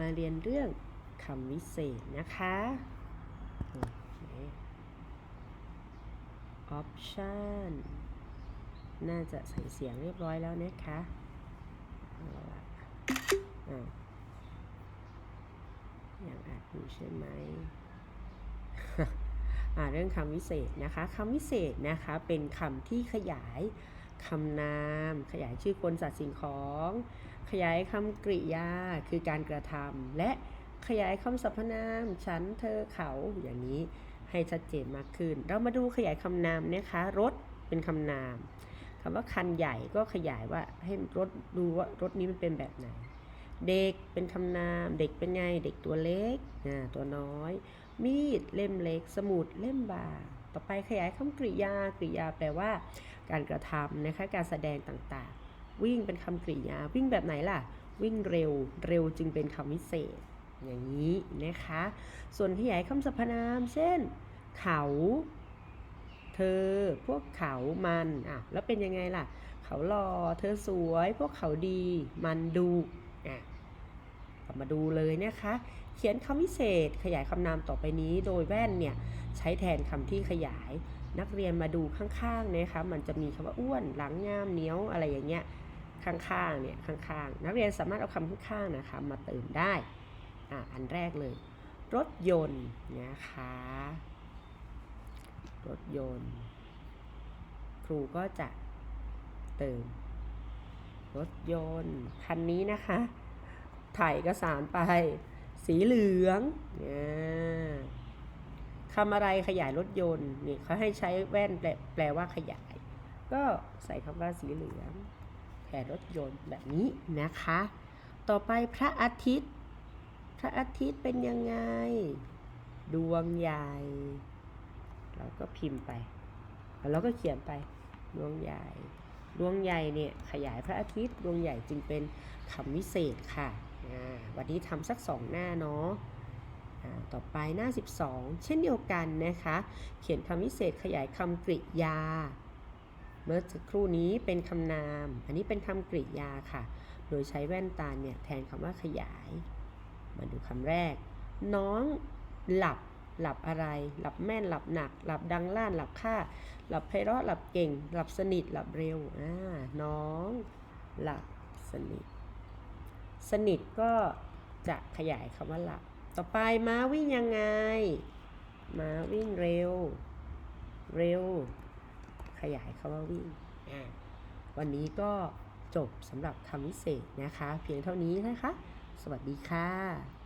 มาเรียนเรื่องคำวิเศษนะคะออปชันน่าจะใส่เสียงเรียบร้อยแล้วนะคะอาละอะยังอัดอยู่ใช่ไหมเรื่องคำวิเศษนะคะคำวิเศษนะคะเป็นคำที่ขยายคำนาม ขยายชื่อคนสัตว์สิ่งของ ขยายคำกริยาคือการกระทำและขยายคำสรรพนามฉันเธอเขาอย่างนี้ให้ชัดเจนมากขึ้น เรามาดูขยายคำนามนะคะรถเป็นคำนามคำว่าคันใหญ่ก็ขยายว่าให้รถดูว่ารถนี้มันเป็นแบบไหน เด็กเป็นคำนาม เด็กเป็นไงเด็กตัวเล็กอ่าตัวน้อย มีดเล่มเล็ก สมุดเล่มบางต่อไปขยายคำกริยากริยาแปลว่า การกระทำนะคะการแสดงต่าง วิ่งเป็นคำกริยา วิ่งแบบไหนล่ะ วิ่งเร็ว เร็วจึงเป็นคำวิเศษ อย่างนี้นะคะ ส่วนขยายคำสรรพนาม เช่น เขา เธอ พวกเขา มันอะแล้วเป็นยังไงล่ะ เขาหล่อ เธอสวย พวกเขาดี มันดูอะกลับมาดูเลยนะคะ เขียนคำวิเศษขยายคำนามต่อไปนี้ โดยแว่นเนี่ยใช้แทนคำที่ขยาย นักเรียนมาดูข้างๆนะคะ มันจะมีคำว่าอ้วน หลังงามเหนียวอะไรอย่างเงี้ย ข้างๆเนี่ยข้างๆนักเรียนสามารถเอาคำข้างๆนะคะมาเติมได้อะอันแรกเลย รถยนต์นะคะรถยนต์ ครูก็จะเติม รถยนต์คันนี้นะคะถ่ายเอกสารไป สีเหลืองเนี่ยคำอะไรขยายรถยนต์นี่เขาให้ใช้แว่นแปลแปลว่าขยาย ก็ใส่คำว่าสีเหลือง แทนรถยนต์แบบนี้นะคะ ต่อไปพระอาทิตย์ พระอาทิตย์เป็นยังไง ดวงใหญ่ เราก็พิมพ์ไปแล้วก็เขียนไปดวงใหญ่ดวงใหญ่เนี่ยขยายพระอาทิตย์ดวงใหญ่จึงเป็นคำวิเศษค่ะวันนี้ทำสักสองหน้าเนาะอ่าต่อไปหน้า 12 เช่นเดียวกันนะคะ เขียนคำวิเศษขยายคำกริยา เมื่อสักครู่นี้เป็นคำนาม อันนี้เป็นคำกริยาค่ะ โดยใช้แว่นตาเนี่ยแทนคำว่าขยาย มาดูคำแรก น้องหลับ หลับอะไร หลับแม่น หลับหนัก หลับดังล่าน หลับค่า หลับไพเราะ หลับเก่ง หลับสนิท หลับเร็ว อ่า น้อง หลับสนิท สนิทก็จะขยายคำว่าหลับ ต่อไปม้าวิ่งยังไง ม้าวิ่งเร็ว เร็ว ขยายคำว่าวิ่งอ่าวันนี้ก็จบสำหรับคำวิเศษนะคะ เพียงเท่านี้นะคะ สวัสดีค่ะ